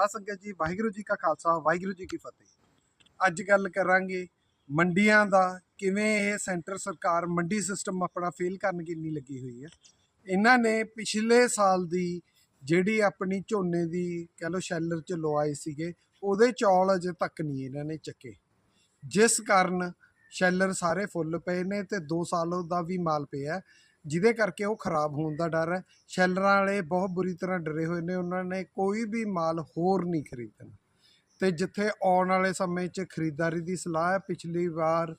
ਸਾਧ ਸੰਗਤ ਜੀ, ਵਾਹਿਗੁਰੂ ਜੀ ਕਾ ਖਾਲਸਾ, ਵਾਹਿਗੁਰੂ ਜੀ ਕੀ ਫਤਿਹ। ਅੱਜ ਗੱਲ ਕਰਾਂਗੇ ਮੰਡੀਆਂ ਦਾ, ਕਿਵੇਂ ਇਹ ਸੈਂਟਰ ਸਰਕਾਰ ਮੰਡੀ ਸਿਸਟਮ ਆਪਣਾ ਫੇਲ ਕਰਨ ਕਿੰਨੀ ਲੱਗੀ ਹੋਈ ਹੈ। ਇਹਨਾਂ ਨੇ ਪਿਛਲੇ ਸਾਲ ਦੀ ਜਿਹੜੀ ਆਪਣੀ ਝੋਨੇ ਦੀ ਕਹਿ ਲਓ ਸ਼ੈਲਰ ਚ ਲਵਾਏ ਸੀਗੇ, ਉਹਦੇ ਚੌਲ ਅਜੇ ਤੱਕ ਨਹੀਂ ਇਹਨਾਂ ਨੇ ਚੱਕੇ। ਜਿਸ ਕਾਰਨ ਸ਼ੈਲਰ ਸਾਰੇ ਫੁੱਲ ਪਏ ਨੇ ਤੇ 2 ਸਾਲ ਦਾ ਵੀ ਮਾਲ ਪਿਆ। ਜਿਹਦੇ ਕਰਕੇ ਉਹ ਖਰਾਬ ਹੋਣ ਦਾ ਡਰ ਹੈ। ਸ਼ੈਲਰਾਂ ਵਾਲੇ ਬਹੁਤ ਬੁਰੀ ਤਰ੍ਹਾਂ ਡਰੇ ਹੋਏ ਨੇ। ਉਹਨਾਂ ਨੇ ਕੋਈ ਵੀ ਮਾਲ ਹੋਰ ਨਹੀਂ ਖਰੀਦਣਾ। ਤੇ ਜਿੱਥੇ ਆਉਣ ਵਾਲੇ ਸਮੇਂ 'ਚ ਖਰੀਦਦਾਰੀ ਦੀ ਸਲਾਹ ਹੈ, ਪਿਛਲੀ ਵਾਰ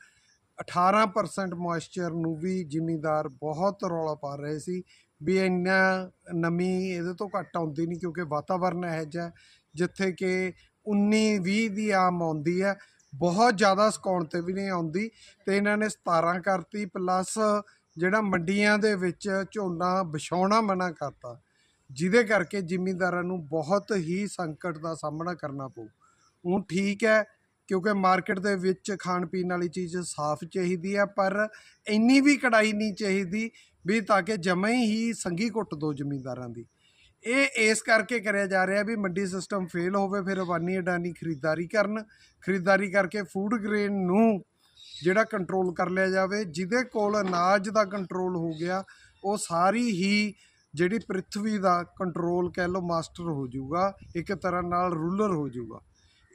18% ਮੋਇਸਚਰ ਨੂੰ ਵੀ ਜ਼ਿਮੀਂਦਾਰ ਬਹੁਤ ਰੌਲਾ ਪਾ ਰਹੇ ਸੀ। ਵੀ ਇੰਨਾ ਨਮੀ ਇਹਦੇ ਤੋਂ ਘੱਟ ਆਉਂਦੀ ਨਹੀਂ ਕਿਉਂਕਿ ਵਾਤਾਵਰਨ ਇਹੋ ਜਿਹਾ ਜਿੱਥੇ ਕਿ 19 20 ਦੀ ਆਮ ਆਉਂਦੀ ਹੈ। ਬਹੁਤ ਜ਼ਿਆਦਾ ਸਕਾਉਣ ਤੇ ਵੀ ਨਹੀਂ ਆਉਂਦੀ। ਤੇ ਇਹਨਾਂ ਨੇ 17 ਕਰਤੀ ਪਲੱਸ ਜਿਹੜਾ ਮੰਡੀਆਂ ਦੇ ਵਿੱਚ ਝੋਨਾ ਵਿਛਾਉਣਾ ਮਨਾ ਕਰਤਾ, ਜਿਹਦੇ ਕਰਕੇ ਜ਼ਿਮੀਂਦਾਰਾਂ ਨੂੰ ਬਹੁਤ ਹੀ ਸੰਕਟ ਦਾ ਸਾਹਮਣਾ ਕਰਨਾ ਪਊ। ਉਹ ਠੀਕ ਹੈ, ਕਿਉਂਕਿ ਮਾਰਕੀਟ ਦੇ ਵਿੱਚ ਖਾਣ ਪੀਣ ਵਾਲੀ ਚੀਜ਼ ਸਾਫ਼ ਚਾਹੀਦੀ ਹੈ, ਪਰ ਇੰਨੀ ਵੀ ਕੜਾਈ ਨਹੀਂ ਚਾਹੀਦੀ ਵੀ ਤਾਂ ਕਿ ਜਮੇ ਹੀ ਸੰਗੀ ਕੁੱਟ ਦੋ ਜ਼ਿਮੀਂਦਾਰਾਂ ਦੀ। ਇਹ ਇਸ ਕਰਕੇ ਕਰਿਆ ਜਾ ਰਿਹਾ ਵੀ ਮੰਡੀ ਸਿਸਟਮ ਫੇਲ ਹੋਵੇ, ਫਿਰ ਅਵਾਨੀ ਅਡਾਨੀ ਖਰੀਦਦਾਰੀ ਕਰਨ, ਖਰੀਦਦਾਰੀ ਕਰਕੇ ਫੂਡ ਗ੍ਰੇਨ ਨੂੰ ਜਿਹੜਾ ਕੰਟਰੋਲ ਕਰ ਲਿਆ ਜਾਵੇ, ਜਿਹਦੇ ਕੋਲ ਅਨਾਜ ਦਾ ਕੰਟਰੋਲ ਹੋ ਗਿਆ, ਉਹ ਸਾਰੀ ਹੀ ਜਿਹੜੀ ਪ੍ਰਿਥਵੀ ਦਾ ਕੰਟਰੋਲ ਕਹਿ ਲਓ ਮਾਸਟਰ ਹੋ ਜਾਊਗਾ, ਇੱਕ ਤਰ੍ਹਾਂ ਨਾਲ ਰੂਲਰ ਹੋ ਜਾਊਗਾ।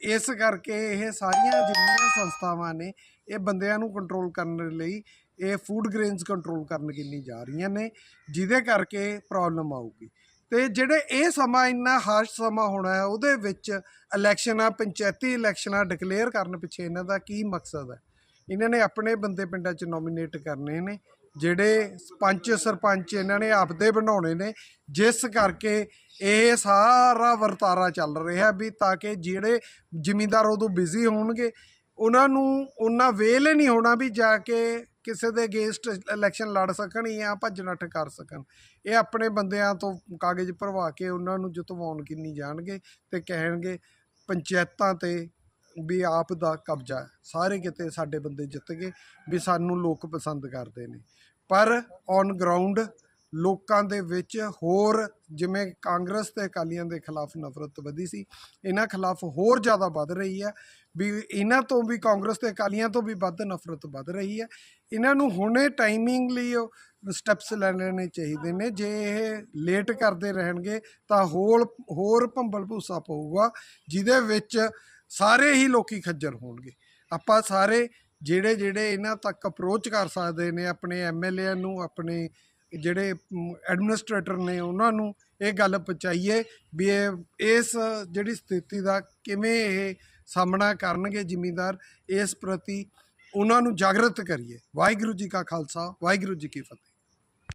ਇਸ ਕਰਕੇ ਇਹ ਸਾਰੀਆਂ ਜਿੰਨੀਆਂ ਸੰਸਥਾਵਾਂ ਨੇ, ਇਹ ਬੰਦਿਆਂ ਨੂੰ ਕੰਟਰੋਲ ਕਰਨ ਲਈ ਇਹ ਫੂਡ ਗ੍ਰੇਨਸ ਕੰਟਰੋਲ ਕਰਨ ਕਿੰਨੀ ਜਾ ਰਹੀਆਂ ਨੇ, ਜਿਹਦੇ ਕਰਕੇ ਪ੍ਰੋਬਲਮ ਆਊਗੀ। ਤੇ ਜਿਹੜੇ ਇਹ ਸਮਾਂ ਇੰਨਾ ਹਾਰਸ਼ ਸਮਾਂ ਹੋਣਾ ਹੈ, ਉਹਦੇ ਵਿੱਚ ਇਲੈਕਸ਼ਨਾਂ ਪੰਚਾਇਤੀ ਇਲੈਕਸ਼ਨਾਂ ਡਿਕਲੇਅਰ ਕਰਨ ਪਿੱਛੇ ਇਹਨਾਂ ਦਾ ਕੀ ਮਕਸਦ ਹੈ? ਇਹਨਾਂ ਨੇ ਆਪਣੇ ਬੰਦੇ ਪਿੰਡਾਂ 'ਚ ਨੋਮੀਨੇਟ ਕਰਨੇ ਨੇ, ਜਿਹੜੇ ਪੰਚ ਸਰਪੰਚ ਇਹਨਾਂ ਨੇ ਆਪਦੇ ਬਣਾਉਣੇ ਨੇ, ਜਿਸ ਕਰਕੇ ਇਹ ਸਾਰਾ ਵਰਤਾਰਾ ਚੱਲ ਰਿਹਾ ਵੀ ਤਾਂ ਕਿ ਜਿਹੜੇ ਜ਼ਿਮੀਂਦਾਰ ਉਦੋਂ ਬਿਜ਼ੀ ਹੋਣਗੇ, ਉਹਨਾਂ ਨੂੰ ਉਹਨਾਂ ਵੇਲ ਨਹੀਂ ਹੋਣਾ ਵੀ ਜਾ ਕੇ ਕਿਸੇ ਦੇ ਅਗੇਂਸਟ ਇਲੈਕਸ਼ਨ ਲੜ ਸਕਣ ਜਾਂ ਭੱਜ ਨੱਠ ਕਰ ਸਕਣ। ਇਹ ਆਪਣੇ ਬੰਦਿਆਂ ਤੋਂ ਕਾਗਜ਼ ਭਰਵਾ ਕੇ ਉਹਨਾਂ ਨੂੰ ਜਿਤਵਾਉਣ ਕਿੰਨੀ ਜਾਣਗੇ ਤੇ ਕਹਿਣਗੇ ਪੰਚਾਇਤਾਂ ਤੇ ਵੀ ਆਪ ਦਾ ਕਬਜ਼ਾ ਹੈ। ਸਾਰੇ ਕਿਤੇ ਸਾਡੇ ਬੰਦੇ ਜਿੱਤ ਗਏ ਵੀ ਸਾਨੂੰ ਲੋਕ ਪਸੰਦ ਕਰਦੇ ਨੇ ਪਰ ਔਨ ਗਰਾਊਂਡ ਲੋਕਾਂ ਦੇ ਵਿੱਚ ਹੋਰ ਜਿਵੇਂ ਕਾਂਗਰਸ ਤੇ ਅਕਾਲੀਆਂ ਦੇ ਖਿਲਾਫ ਨਫ਼ਰਤ ਵਧੀ ਸੀ, ਇਹਨਾਂ ਖਿਲਾਫ ਹੋਰ ਜ਼ਿਆਦਾ ਵੱਧ ਰਹੀ ਹੈ, ਵੀ ਇਹਨਾਂ ਤੋਂ ਵੀ ਕਾਂਗਰਸ ਤੇ ਅਕਾਲੀਆਂ ਤੋਂ ਵੀ ਵੱਧ ਨਫ਼ਰਤ ਵੱਧ ਰਹੀ ਹੈ। ਇਹਨਾਂ ਨੂੰ ਹੁਣੇ ਟਾਈਮਿੰਗ ਲਈ ਸਟੈਪਸ ਲੈ ਲੈਣੇ ਚਾਹੀਦੇ ਨੇ, ਜੇ ਇਹ ਲੇਟ ਕਰਦੇ ਰਹਿਣਗੇ ਤਾਂ ਹੋਰ ਹੋਰ ਭੰਬਲ ਭੂਸਾ ਪਊਗਾ, ਜਿਹਦੇ ਵਿੱਚ ਸਾਰੇ ਹੀ ਲੋਕੀ ਖੱਜਲ ਹੋਣਗੇ। ਆਪਾਂ ਸਾਰੇ ਜਿਹੜੇ ਜਿਹੜੇ ਇਹਨਾਂ ਤੱਕ ਅਪਰੋਚ ਕਰ ਸਕਦੇ ਨੇ, ਆਪਣੇ ਐਮਐਲਏ ਨੂੰ, ਆਪਣੇ ਜਿਹੜੇ ਐਡਮਿਨਿਸਟ੍ਰੇਟਰ ਨੇ ਉਹਨਾਂ ਨੂੰ ਇਹ ਗੱਲ ਪਹੁੰਚਾਈਏ ਵੀ ਇਹ, ਇਸ ਜਿਹੜੀ ਸਥਿਤੀ ਦਾ ਕਿਵੇਂ ਇਹ ਸਾਹਮਣਾ ਕਰਨਗੇ ਜ਼ਿਮੀਂਦਾਰ, ਇਸ ਪ੍ਰਤੀ ਉਹਨਾਂ ਨੂੰ ਜਾਗਰਤ ਕਰੀਏ। ਵਾਹਿਗੁਰੂ ਜੀ ਕਾ ਖਾਲਸਾ, ਵਾਹਿਗੁਰੂ ਜੀ ਕੀ ਫਤਿਹ।